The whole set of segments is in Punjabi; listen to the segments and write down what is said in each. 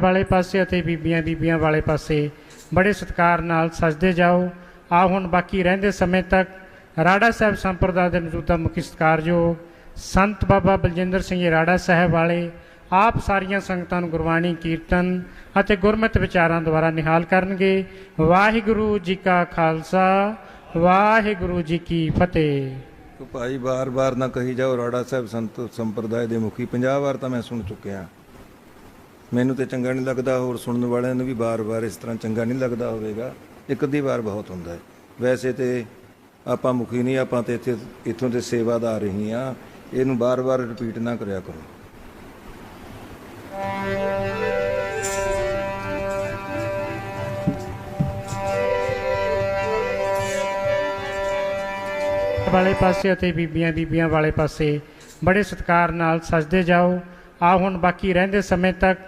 ਵਾਲੇ ਪਾਸੇ ਅਤੇ ਬੀਬੀਆਂ ਬੀਬੀਆਂ ਵਾਲੇ ਪਾਸੇ ਬੜੇ ਸਤਿਕਾਰ ਨਾਲ ਸਜਦੇ ਜਾਓ। ਆ ਹੁਣ ਬਾਕੀ ਰਹਿੰਦੇ ਸਮੇਂ ਤੱਕ ਰਾੜਾ ਸਾਹਿਬ ਸੰਪਰਦਾ ਦੇ ਮੌਜੂਦਾ ਮੁਖੀ ਸਤਿਕਾਰਯੋਗ ਸੰਤ ਬਾਬਾ ਬਲਜਿੰਦਰ ਸਿੰਘ ਰਾੜਾ ਸਾਹਿਬ ਵਾਲੇ ਆਪ ਸਾਰੀਆਂ ਸੰਗਤਾਂ ਨੂੰ ਗੁਰਬਾਣੀ, ਕੀਰਤਨ ਅਤੇ ਗੁਰਮਤਿ ਵਿਚਾਰਾਂ ਦੁਆਰਾ ਨਿਹਾਲ ਕਰਨਗੇ। ਵਾਹਿਗੁਰੂ ਜੀ ਕਾ ਖਾਲਸਾ, ਵਾਹਿਗੁਰੂ ਜੀ ਕੀ ਫਤਿਹ। ਤੋ ਭਾਈ ਬਾਰ-ਬਾਰ ਨਾ ਕਹੀ ਜਾਓ ਰਾੜਾ ਸਾਹਿਬ ਸੰਤ ਸੰਪਰਦਾਇ ਦੇ ਮੁਖੀ। 50 ਵਾਰ ਤਾਂ ਮੈਂ ਸੁਣ ਚੁੱਕਿਆ। ਮੈਨੂੰ ਤੇ ਚੰਗਾ ਨਹੀਂ ਲੱਗਦਾ, ਹੋਰ ਸੁਣਨ ਵਾਲਿਆਂ ਨੂੰ ਵੀ ਬਾਰ-ਬਾਰ ਇਸ ਤਰ੍ਹਾਂ ਚੰਗਾ ਨਹੀਂ ਲੱਗਦਾ ਹੋਵੇਗਾ। ਇੱਕ ਅੱਧੀ ਵਾਰ ਬਹੁਤ ਹੁੰਦਾ ਹੈ। ਵੈਸੇ ਤੇ ਆਪਾਂ ਮੁਖੀ ਨਹੀਂ, ਆਪਾਂ ਤੇ ਇੱਥੇ, ਇੱਥੋਂ ਦੇ ਸੇਵਾਦਾਰ ਹੀ ਆ ਇਹਨੂੰ ਬਾਰ-ਬਾਰ ਰਿਪੀਟ ਨਾ ਕਰਿਆ ਕਰੋ। ਵਾਲੇ ਪਾਸੇ ਅਤੇ ਬੀਬੀਆਂ ਬੀਬੀਆਂ ਵਾਲੇ ਪਾਸੇ ਬੜੇ ਸਤਿਕਾਰ ਨਾਲ ਸਜਦੇ ਜਾਓ। ਆ ਹੁਣ ਬਾਕੀ ਰਹਿੰਦੇ ਸਮੇਂ ਤੱਕ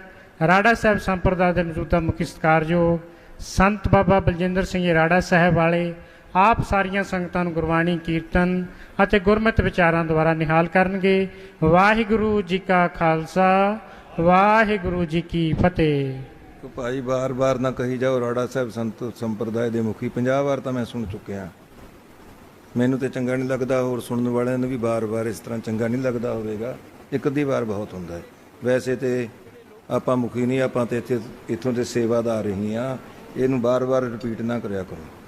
ਰਾੜਾ ਸਾਹਿਬ ਸੰਪਰਦਾ ਦੇ ਮੌਜੂਦਾ ਮੁਖੀ ਸਤਿਕਾਰਯੋਗ ਸੰਤ ਬਾਬਾ ਬਲਜਿੰਦਰ ਸਿੰਘ ਰਾੜਾ ਸਾਹਿਬ ਵਾਲੇ, ਆਪ ਸਾਰੀਆਂ ਸੰਗਤਾਂ ਨੂੰ ਗੁਰਬਾਣੀ, ਕੀਰਤਨ ਅਤੇ ਗੁਰਮਤਿ ਵਿਚਾਰਾਂ ਦੁਆਰਾ ਨਿਹਾਲ ਕਰਨਗੇ। ਵਾਹਿਗੁਰੂ ਜੀ ਕਾ ਖਾਲਸਾ, ਵਾਹਿਗੁਰੂ ਜੀ ਕੀ ਫਤਿਹ। ਭਾਈ ਬਾਰ-ਬਾਰ ਨਾ ਕਹੀ ਜਾਓ ਰਾੜਾ ਸਾਹਿਬ ਸੰਤ ਸੰਪਰਦਾਇ ਦੇ ਮੁਖੀ 50 ਵਾਰ ਤਾਂ ਮੈਂ ਸੁਣ ਚੁੱਕਿਆ। ਮੈਨੂੰ ਤੇ ਚੰਗਾ ਨਹੀਂ ਲੱਗਦਾ, ਹੋਰ ਸੁਣਨ ਵਾਲਿਆਂ ਨੂੰ ਵੀ ਬਾਰ-ਬਾਰ ਇਸ ਤਰ੍ਹਾਂ ਚੰਗਾ ਨਹੀਂ ਲੱਗਦਾ ਹੋਵੇਗਾ। ਇੱਕ ਅੱਧੀ ਵਾਰ ਬਹੁਤ ਹੁੰਦਾ ਹੈ। ਵੈਸੇ ਤੇ ਆਪਾਂ ਮੁਖੀ ਨਹੀਂ, ਆਪਾਂ ਤੇ ਇੱਥੇ, ਇੱਥੋਂ ਦੇ ਸੇਵਾਦਾਰ ਹੀ ਆ ਇਹਨੂੰ ਬਾਰ-ਬਾਰ ਰਿਪੀਟ ਨਾ ਕਰਿਆ ਕਰੋ।